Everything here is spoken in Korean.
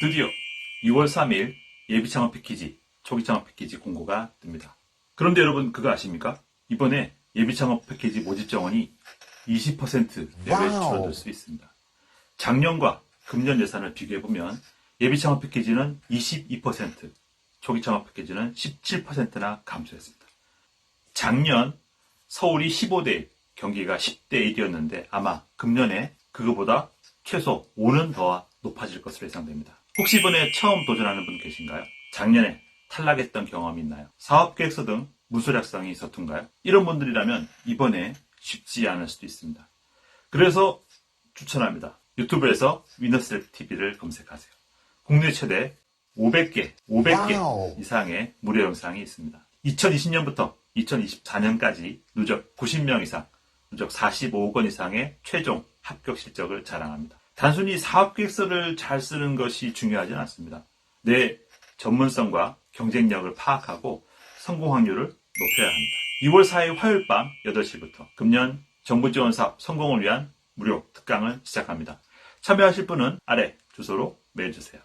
드디어 2월 3일 예비 창업 패키지, 초기 창업 패키지 공고가 뜹니다. 그런데 여러분 그거 아십니까? 이번에 예비 창업 패키지 모집 정원이 20% 내외. 줄어들 수 있습니다. 작년과 금년 예산을 비교해 보면 예비 창업 패키지는 22%, 초기 창업 패키지는 17%나 감소했습니다. 작년 서울이 15대, 경기가 10대 1이었는데 아마 금년에 그거보다 최소 5는 더 높아질 것으로 예상됩니다. 혹시 이번에 처음 도전하는 분 계신가요? 작년에 탈락했던 경험이 있나요? 사업 계획서 등 문서 작성이 서툰가요? 이런 분들이라면 이번에 쉽지 않을 수도 있습니다. 그래서 추천합니다. 유튜브에서 위너스랩 TV를 검색하세요. 국내 최대 500개, 500개 와우. 이상의 무료 영상이 있습니다. 2020년부터 2024년까지 누적 90명 이상, 누적 45억 원 이상의 최종 합격 실적을 자랑합니다. 단순히 사업 계획서를 잘 쓰는 것이 중요하진 않습니다. 내 전문성과 경쟁력을 파악하고 성공 확률을 높여야 합니다. 2월 4일 화요일 밤 8시부터 금년 정부 지원 사업 성공을 위한 무료 특강을 시작합니다. 참여하실 분은 아래 주소로 메일 주세요.